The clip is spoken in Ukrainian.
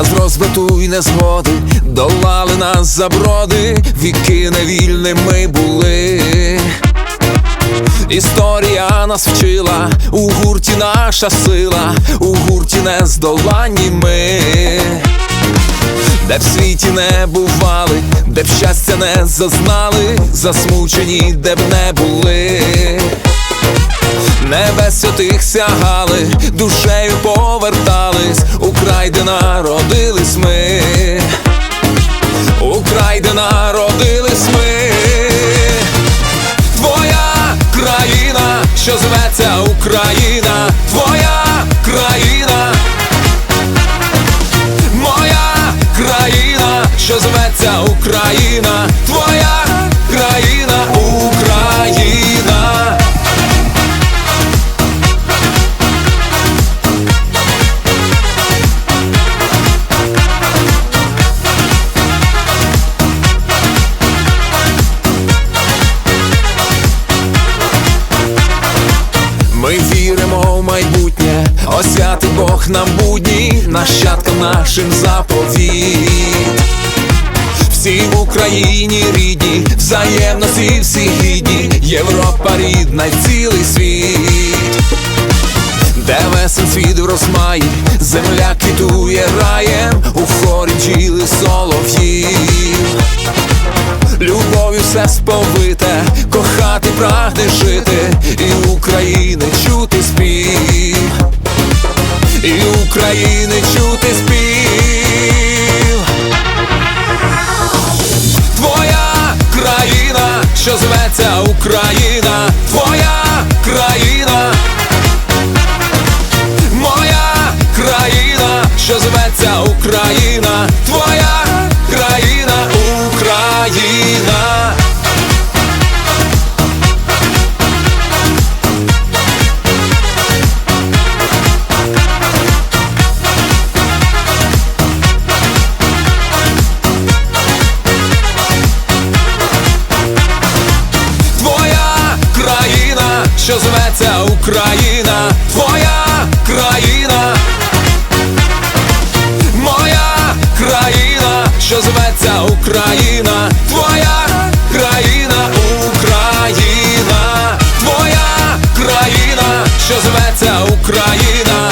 Час розбрату й незгоди, долали нас заброди, віки невільними були. Історія нас вчила, у гурті наша сила, у гурті нездоланні ми, де в світі не бували, де б щастя не зазнали, засмучені, де б не були. Небес святих сягали, душею повертались, у край, де народились ми, Украй, край, де народились ми. Твоя країна, що зветься Ми віримо в майбутнє, освятить Бог нам будні, нащадкам нашим заповіт. Всі в Україні рідні, взаємності всі гідні, Європа рідна й цілий світ, де весен світ в розмаї, земля квітує раєм, у хорі бджіли солов'ї. Все сповите, кохати прагне жити, і України чути спів, і України чути спів. Твоя країна, що зветься Україна, твоя країна, моя країна, що зветься Україна, твоя що зветься Україна, твоя країна, моя країна, що зветься Україна, твоя країна, Україна, твоя країна, що зветься Україна,